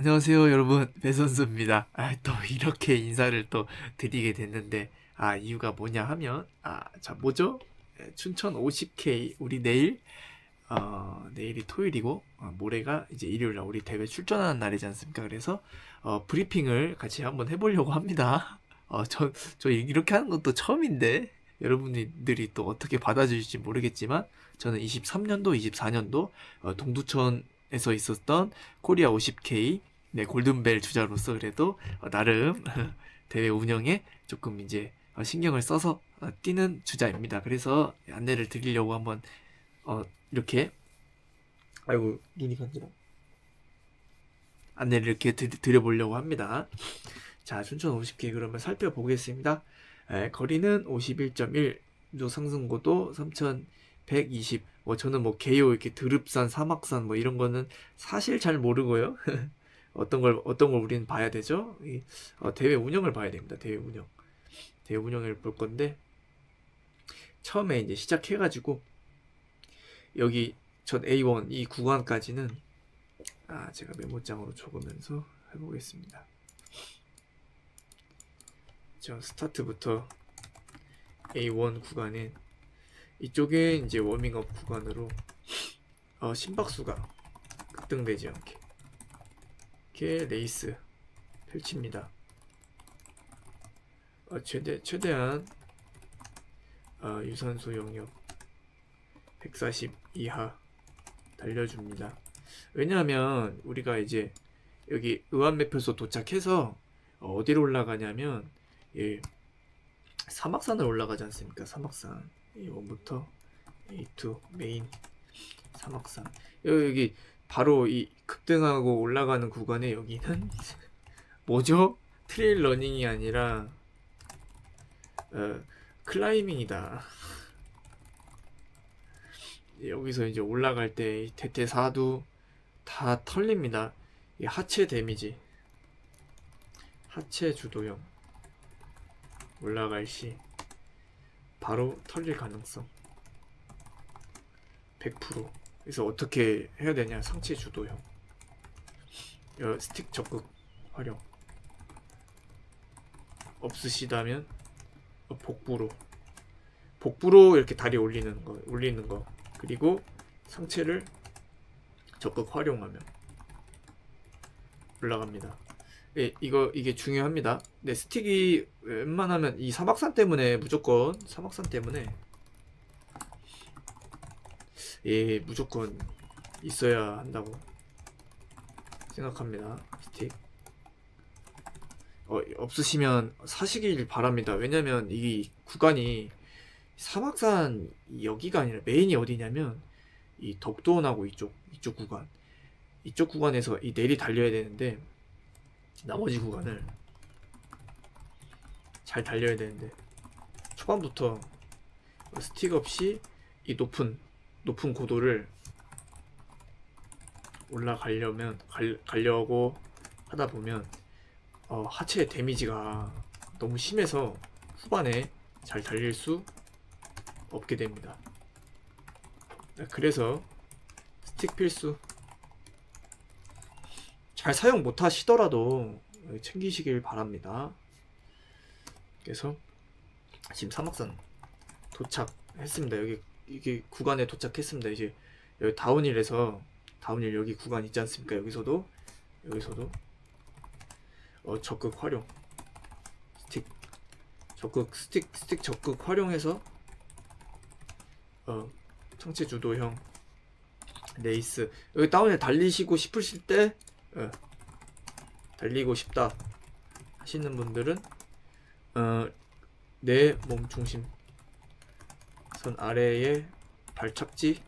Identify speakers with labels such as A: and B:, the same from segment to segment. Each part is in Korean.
A: 안녕하세요, 여러분. 배선수입니다. 아, 또 이렇게 인사를 또 드리게 됐는데, 아, 이유가 뭐냐 하면, 아, 자, 뭐죠? 예, 춘천 50K, 우리 내일, 어, 내일이 토요일이고, 어, 모레가 이제 일요일 날 우리 대회 출전하는 날이지 않습니까? 그래서, 어, 브리핑을 같이 한번 해보려고 합니다. 어, 저, 저 이렇게 하는 것도 처음인데, 여러분들이 또 어떻게 받아주실지 모르겠지만, 저는 23년도, 24년도, 어, 동두천 에서 있었던 코리아 50K 네, 골든벨 주자로서 그래도 어, 나름 대회 운영에 조금 이제 어, 신경을 써서 어, 뛰는 주자입니다. 그래서 안내를 드리려고 한번 어, 이렇게 아이고 눈이 간지러 안내를 이렇게 드, 드려보려고 합니다. 자, 춘천 50K 그러면 살펴보겠습니다. 에, 거리는 51.1, 조 상승고도 3120. 뭐 저는 뭐 개요 이렇게 드릅산, 사막산 뭐 이런 거는 사실 잘 모르고요. 어떤 걸 어떤 걸 우리는 봐야 되죠? 이, 어, 대회 운영을 봐야 됩니다. 대회 운영. 대회 운영을 볼 건데 처음에 이제 시작해가지고 여기 전 A1 이 구간까지는 아 제가 메모장으로 적으면서 해보겠습니다. 저 스타트부터 A1 구간은 이쪽에 이제 워밍업 구간으로 어, 심박수가 급등되지 않게 이렇게 레이스 펼칩니다. 어, 최대 최대한 어, 유산소 영역 140 이하 달려줍니다. 왜냐하면 우리가 이제 여기 의안매표소 도착해서 어, 어디로 올라가냐면 예, 사막산을 올라가지 않습니까? 사막산 A1부터 A2 메인 사막산 여기 바로 이 급등하고 올라가는 구간에 여기는 뭐죠? 트레일 러닝이 아니라 어, 클라이밍이다. 여기서 이제 올라갈 때 대퇴사두 다 털립니다. 이 하체 데미지, 하체 주도형 올라갈 시 바로 털릴 가능성 100%. 그래서 어떻게 해야 되냐? 상체 주도형. 여, 스틱 적극 활용. 없으시다면 어, 복부로 복부로 이렇게 다리 올리는 거 올리는 거 그리고 상체를 적극 활용하면 올라갑니다. 예, 이거 이게 중요합니다. 네, 스틱이 웬만하면 이 사막산 때문에 무조건 사막산 때문에 예, 무조건 있어야 한다고 생각합니다. 스틱. 어, 없으시면 사시길 바랍니다. 왜냐면 이 구간이 사막산 여기가 아니라 메인이 어디냐면 이 덕도원하고 이쪽 이쪽 구간 이쪽 구간에서 이 내리 달려야 되는데 나머지 구간을 잘 달려야 되는데 초반부터 스틱 없이 이 높은 높은 고도를 올라가려면 갈, 가려고 하다 보면 어, 하체 데미지가 너무 심해서 후반에 잘 달릴 수 없게 됩니다. 네, 그래서 스틱 필수 잘 사용 못 하시더라도 챙기시길 바랍니다. 그래서 지금 사막산 도착했습니다. 여기 이게 구간에 도착했습니다. 이제 여기 다운힐에서 다운힐 여기 구간 있지 않습니까? 여기서도 여기서도 어, 적극 활용 스틱 적극 스틱 스틱 적극 활용해서 어, 청체 주도형 레이스 여기 다운에 달리시고 싶으실 때 어, 달리고 싶다 하시는 분들은 어, 내 몸 중심 선 아래에 발착지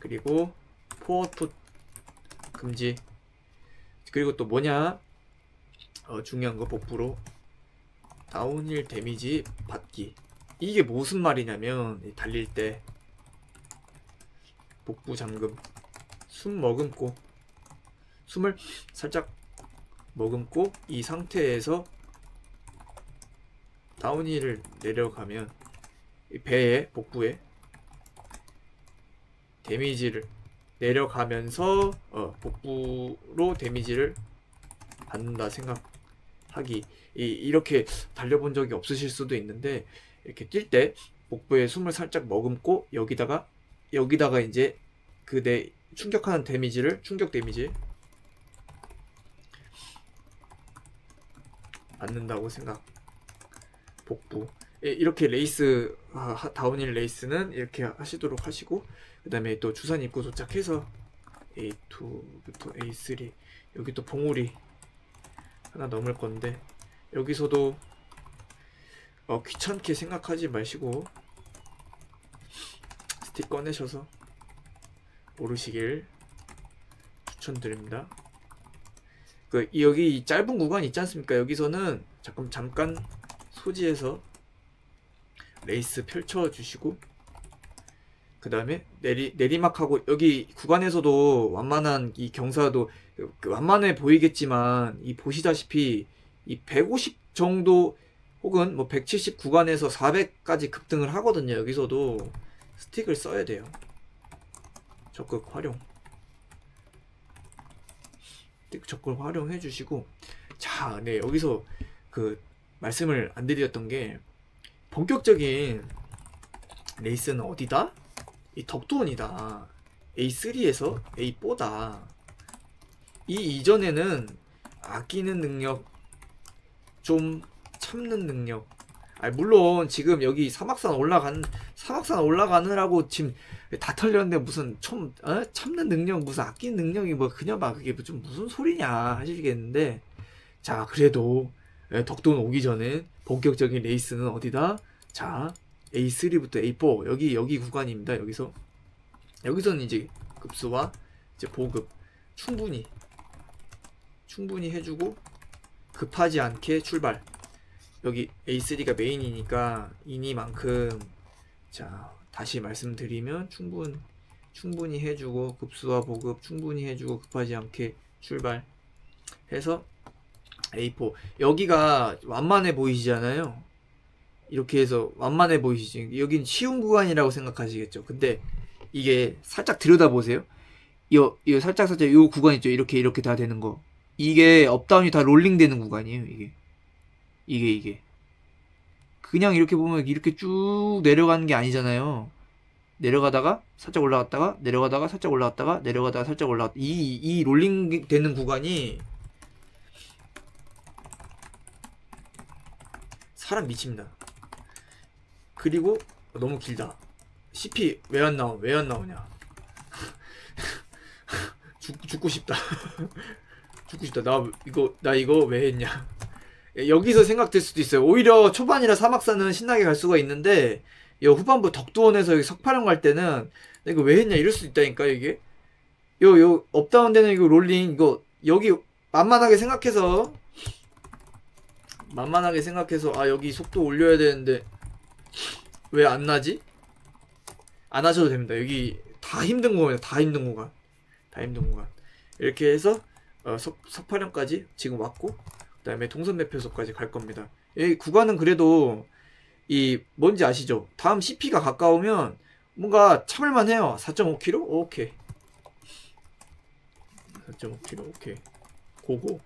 A: 그리고 포어풋 금지. 그리고 또 뭐냐? 어, 중요한 거 복부로. 다운힐 데미지 받기. 이게 무슨 말이냐면 달릴 때 복부 잠금 숨 머금고 숨을 살짝 머금고 이 상태에서 다운힐을 내려가면 배에 복부에 데미지를 내려가면서 어, 복부로 데미지를 받는다 생각하기. 이, 이렇게 달려본 적이 없으실 수도 있는데 이렇게 뛸 때 복부에 숨을 살짝 머금고 여기다가 여기다가 이제 그 내 충격하는 데미지를 충격 데미지 받는다고 생각. 복부. 예, 이렇게 레이스 아, 하- 다운힐 레이스는 이렇게 하시도록 하시고 그 다음에 또 주산 입구 도착해서 A2부터 A3 여기 또 봉우리 하나 넘을 건데 여기서도 어, 귀찮게 생각하지 마시고 스틱 꺼내셔서 오르시길 추천드립니다. 그 여기 이 짧은 구간 있지 않습니까? 여기서는 잠깐 잠깐 소지해서 레이스 펼쳐 주시고 그 다음에 내리 내리막하고 여기 구간에서도 완만한 이 경사도 그 완만해 보이겠지만 이 보시다시피 이 150 정도 혹은 뭐 170 구간에서 400까지 급등을 하거든요. 여기서도 스틱을 써야 돼요. 적극 활용. 적극 활용해 주시고 자, 네 여기서 그 말씀을 안 드렸던 게 본격적인 레이스는 어디다? 이 덕도원이다. A3에서 A4다. 이 이전에는 아끼는 능력, 좀 참는 능력. 아 물론 지금 여기 사막산 올라간 사막산 올라가느라고 지금 다 털렸는데 무슨 좀 어? 참는 능력 무슨 아끼는 능력이 뭐 그냥 막 그게 좀 무슨 소리냐 하시겠는데 자 그래도 예, 덕돈 오기 전에 본격적인 레이스는 어디다? 자 A3부터 A4 여기 여기 구간입니다. 여기서 여기서는 이제 급수와 이제 보급 충분히 충분히 해주고 급하지 않게 출발. 여기 A3가 메인이니까 이니만큼 자 다시 말씀드리면 충분 충분히 해주고 급수와 보급 충분히 해주고 급하지 않게 출발 해서 A4 여기가 완만해 보이시잖아요. 이렇게 해서 완만해 보이시지. 여긴 쉬운 구간이라고 생각하시겠죠. 근데 이게 살짝 들여다보세요. 요, 요 살짝 살짝 요 구간 있죠. 이렇게 이렇게 다 되는 거. 이게 업다운이 다 롤링 되는 구간이에요. 이게 이게 이게 그냥 이렇게 보면 이렇게 쭉 내려가는 게 아니잖아요. 내려가다가 살짝 올라갔다가 내려가다가 살짝 올라갔다가 내려가다가 살짝 올라갔다 이, 이 롤링 되는 구간이 사람 미칩니다. 그리고 너무 길다. CP 왜 안 나오? 왜안 나오냐? 죽, 죽고 싶다. 죽고 싶다. 나 이거 나 이거 왜 했냐? 예, 여기서 생각될 수도 있어요. 오히려 초반이라 사막산은 신나게 갈 수가 있는데 요 후반부 덕두원에서 여기 석파령 갈 때는 나 이거 왜 했냐 이럴 수도 있다니까 이게. 요 요 업다운 되는 이거 롤링 이거 여기 만만하게 생각해서 만만하게 생각해서 아 여기 속도 올려야 되는데 왜 안 나지? 안 하셔도 됩니다. 여기 다 힘든 구간이에요. 다 힘든 구간. 다 힘든 구간. 이렇게 해서 어, 석, 석파령까지 지금 왔고 그다음에 동선 매표소까지 갈 겁니다. 이 구간은 그래도 이 뭔지 아시죠? 다음 CP가 가까우면 뭔가 참을만 해요. 4.5km? 오케이. 4.5km 오케이. 고고.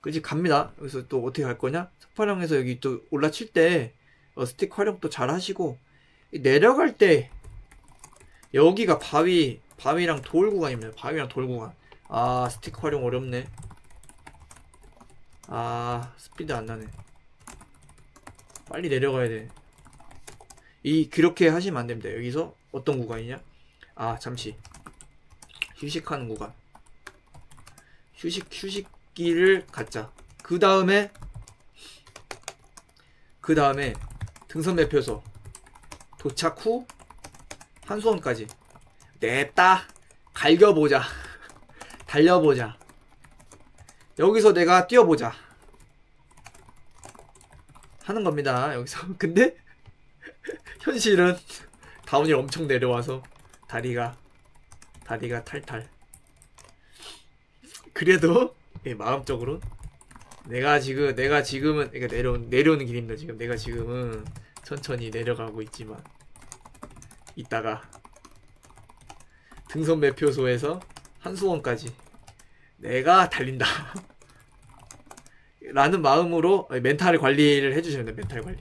A: 그지 갑니다. 여기서 또 어떻게 갈 거냐? 석파령에서 여기 또 올라칠 때 어, 스틱 활용 또 잘 하시고 이 내려갈 때 여기가 바위 바위랑 돌 구간입니다. 바위랑 돌 구간. 아 스틱 활용 어렵네. 아 스피드 안 나네. 빨리 내려가야 돼. 이 그렇게 하시면 안 됩니다. 여기서 어떤 구간이냐? 아 잠시 휴식하는 구간. 휴식 휴식기를 갖자. 그 다음에 그 다음에 등선 매표소 도착 후 한수원까지 냅다 갈겨보자 달려보자 여기서 내가 뛰어보자. 하는 겁니다 여기서. 근데 현실은 다운이 엄청 내려와서 다리가 다리가 탈탈. 그래도 예, 마음적으로 내가 지금 내가 지금은 그러니까 내려 내려오는 길입니다 지금. 내가 지금은 천천히 내려가고 있지만 이따가 등선 매표소에서 한수원까지 내가 달린다. 라는 마음으로 멘탈 관리를 해주시면 돼요. 멘탈 관리.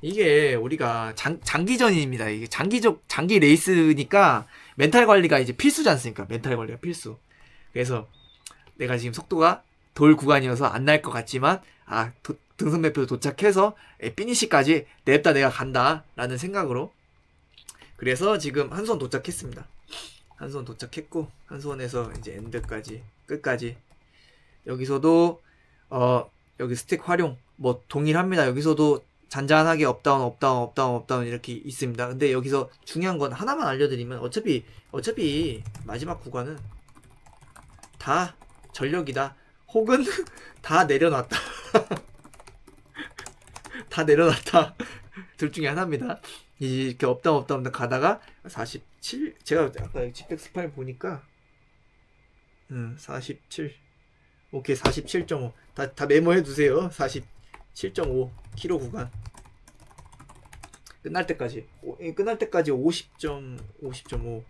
A: 이게 우리가 장, 장기전입니다. 이게 장기적 장기 레이스니까 멘탈 관리가 이제 필수지 않습니까? 멘탈 관리가 필수. 그래서 내가 지금 속도가 돌 구간이어서 안 날 것 같지만 아 도- 등선 매표 도착해서 에, 피니시까지 냅다 내가 간다라는 생각으로 그래서 지금 한손 도착했습니다. 한손 도착했고 한손에서 이제 엔드까지 끝까지 여기서도 어 여기 스택 활용 뭐 동일합니다. 여기서도 잔잔하게 업다운 업다운 업다운 업다운 이렇게 있습니다. 근데 여기서 중요한 건 하나만 알려드리면 어차피 어차피 마지막 구간은 다 전력이다. 혹은 다 내려놨다. 다 내려놨다. 둘 중에 하나입니다. 이렇게 업다운 업다운 가다가 47 제가 아까 집백 스파일 보니까 음, 47 오케이 47.5 다, 다 메모해 두세요. 47.5 키로 구간. 끝날 때까지. 오, 이 끝날 때까지 50점 50.5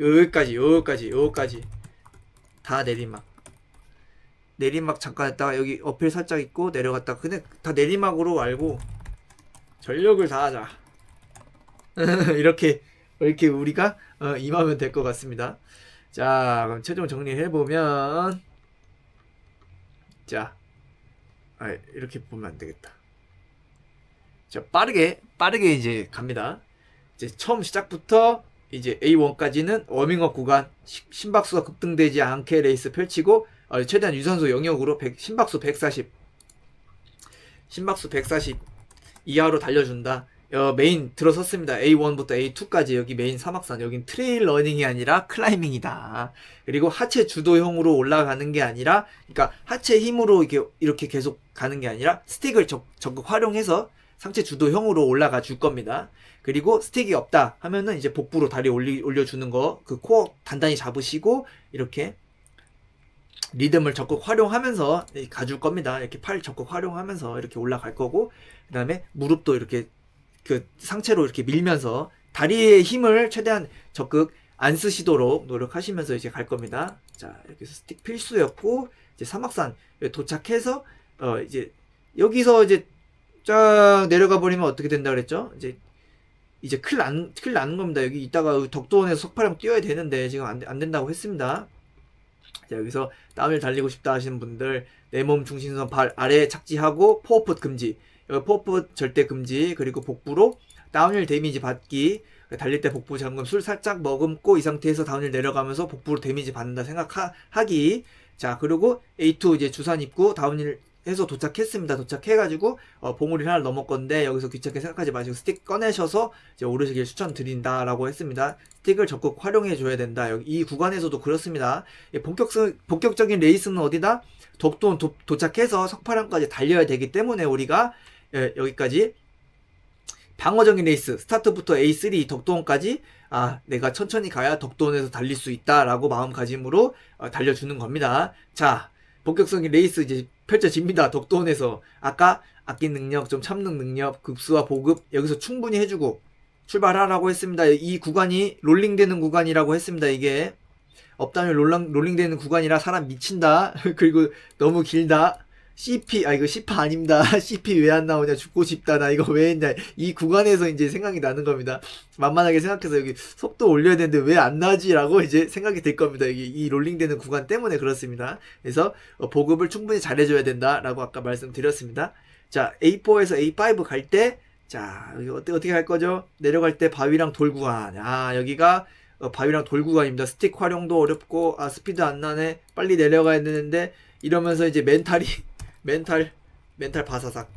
A: 여기까지 여기까지 여기까지. 다 내리막. 내리막 잠깐 했다가 여기 어필 살짝 있고 내려갔다 근데 다 내리막으로 알고 전력을 다하자 이렇게 이렇게 우리가 어, 임하면 될 것 같습니다. 자 그럼 최종 정리해 보면 자 아, 이렇게 보면 안 되겠다. 자 빠르게 빠르게 이제 갑니다. 이제 처음 시작부터 이제 A1까지는 워밍업 구간 시- 심박수가 급등되지 않게 레이스 펼치고 어, 최대한 유산소 영역으로 100, 심박수 140 심박수 140 이하로 달려준다 어, 메인 들어섰습니다. A1부터 A2까지 여기 메인 사막산 여긴 트레일 러닝이 아니라 클라이밍이다. 그리고 하체 주도형으로 올라가는 게 아니라 그러니까 하체 힘으로 이렇게 이렇게 계속 가는 게 아니라 스틱을 적, 적극 활용해서 상체 주도형으로 올라가 줄 겁니다. 그리고 스틱이 없다 하면은 이제 복부로 다리 올리, 올려주는 거 그 코어 단단히 잡으시고 이렇게 리듬을 적극 활용하면서 가줄 겁니다. 이렇게 팔 적극 활용하면서 이렇게 올라갈 거고 그 다음에 무릎도 이렇게 그 상체로 이렇게 밀면서 다리의 힘을 최대한 적극 안 쓰시도록 노력하시면서 이제 갈 겁니다. 자, 해서 스틱 필수였고 이제 사막산 도착해서 어 이제 여기서 이제 쫙 내려가 버리면 어떻게 된다 그랬죠? 이제 이제 큰일 난, 큰일 나는 겁니다. 여기 이따가 덕도원에서 석파령 뛰어야 되는데 지금 안, 안 된다고 했습니다. 자, 여기서 다운을 달리고 싶다 하시는 분들 내 몸 중심선 발 아래에 착지하고 포어풋 금지 포어풋 절대 금지 그리고 복부로 다운힐 데미지 받기 달릴 때 복부 잠금 술 살짝 머금고 이 상태에서 다운힐 내려가면서 복부로 데미지 받는다 생각하기 자 그리고 A2 이제 주산 입구 다운힐 해서 도착했습니다. 도착해가지고 어, 봉우리 하나 넘을 건데 여기서 귀찮게 생각하지 마시고 스틱 꺼내셔서 이제 오르시길 추천드린다라고 했습니다. 스틱을 적극 활용해 줘야 된다. 여기 이 구간에서도 그렇습니다. 예, 본격 본격적인 레이스는 어디다? 독도원 도, 도착해서 석파량까지 달려야 되기 때문에 우리가 예, 여기까지 방어적인 레이스 스타트부터 A3 덕도원까지 아 내가 천천히 가야 덕도원에서 달릴 수 있다라고 마음가짐으로 어, 달려주는 겁니다. 자 본격적인 레이스 이제 펼쳐집니다. 덕도원에서 아까 아낀 능력 좀 참는 능력 급수와 보급 여기서 충분히 해주고 출발하라고 했습니다. 이 구간이 롤링되는 구간이라고 했습니다. 이게 업다운이 롤링, 롤링되는 구간이라 사람 미친다. 그리고 너무 길다. CP, 아, 이거 CPA 아닙니다. CP 왜 안 나오냐. 죽고 싶다. 나 이거 왜 했냐. 이 구간에서 이제 생각이 나는 겁니다. 만만하게 생각해서 여기 속도 올려야 되는데 왜 안 나지라고 이제 생각이 들 겁니다. 여기 이 롤링되는 구간 때문에 그렇습니다. 그래서 어, 보급을 충분히 잘해줘야 된다라고 아까 말씀드렸습니다. 자, A4에서 A5 갈 때, 자, 여기 어떻게, 어떻게 할 거죠? 내려갈 때 바위랑 돌 구간. 아, 여기가 어, 바위랑 돌 구간입니다. 스틱 활용도 어렵고, 아, 스피드 안 나네. 빨리 내려가야 되는데, 이러면서 이제 멘탈이, 멘탈, 멘탈 바사삭.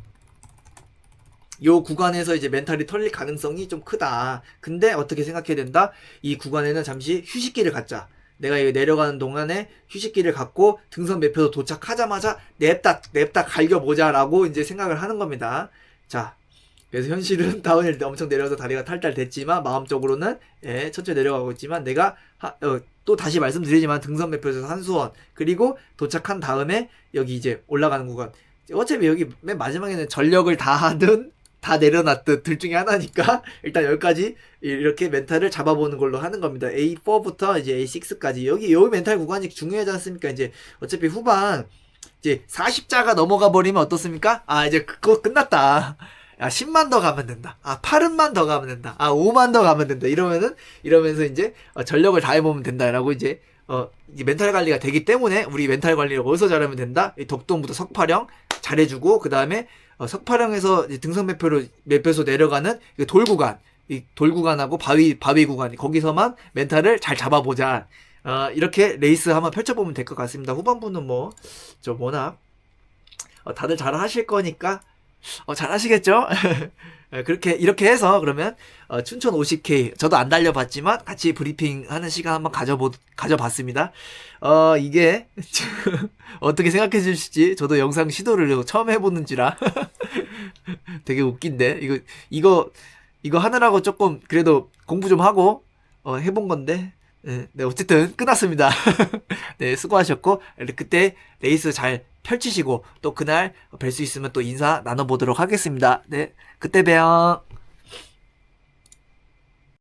A: 요 구간에서 이제 멘탈이 털릴 가능성이 좀 크다. 근데 어떻게 생각해야 된다? 이 구간에는 잠시 휴식기를 갖자. 내가 이 내려가는 동안에 휴식기를 갖고 등선 매표도 도착하자마자 냅다 냅다 갈겨보자라고 이제 생각을 하는 겁니다. 자, 그래서 현실은 다운힐 때 엄청 내려서 다리가 탈탈됐지만 마음적으로는 예, 천천히 내려가고 있지만 내가 하, 어, 또 다시 말씀드리지만 등선 매표에서 한수원 그리고 도착한 다음에 여기 이제 올라가는 구간 어차피 여기 맨 마지막에는 전력을 다하든 다 내려놨듯 둘 중에 하나니까 일단 여기까지 이렇게 멘탈을 잡아보는 걸로 하는 겁니다. A4부터 이제 A6까지 여기 여기 멘탈 구간이 중요하지 않습니까? 이제 어차피 후반 이제 40자가 넘어가 버리면 어떻습니까? 아 이제 그거 끝났다. 아 10만 더 가면 된다. 아 8만 더 가면 된다. 아 5만 더 가면 된다. 이러면은 이러면서 이제 어, 전력을 다해 보면 된다라고 이제 어 이제 멘탈 관리가 되기 때문에 우리 멘탈 관리를 어디서 잘하면 된다. 이 덕동부터 석파령 잘해주고 그 다음에 어, 석파령에서 등선 매표로 매표소 내려가는 이돌 구간 이 돌 구간하고 바위 바위 구간 거기서만 멘탈을 잘 잡아보자. 어, 이렇게 레이스 한번 펼쳐보면 될 것 같습니다. 후반부는 뭐저 워낙 어, 다들 잘 하실 거니까 어, 잘 하시겠죠? 예, 그렇게 이렇게 해서 그러면 어, 춘천 50K 저도 안 달려봤지만 같이 브리핑 하는 시간 한번 가져보 가져봤습니다. 어 이게 어떻게 생각해 주실지 저도 영상 시도를 처음 해보는지라 되게 웃긴데 이거 이거 이거 하느라고 조금 그래도 공부 좀 하고 어, 해본 건데 예, 네 어쨌든 끝났습니다. 네 수고하셨고 그때 레이스 잘 펼치시고 또 그날 뵐 수 있으면 또 인사 나눠보도록 하겠습니다. 네 그때 봬요.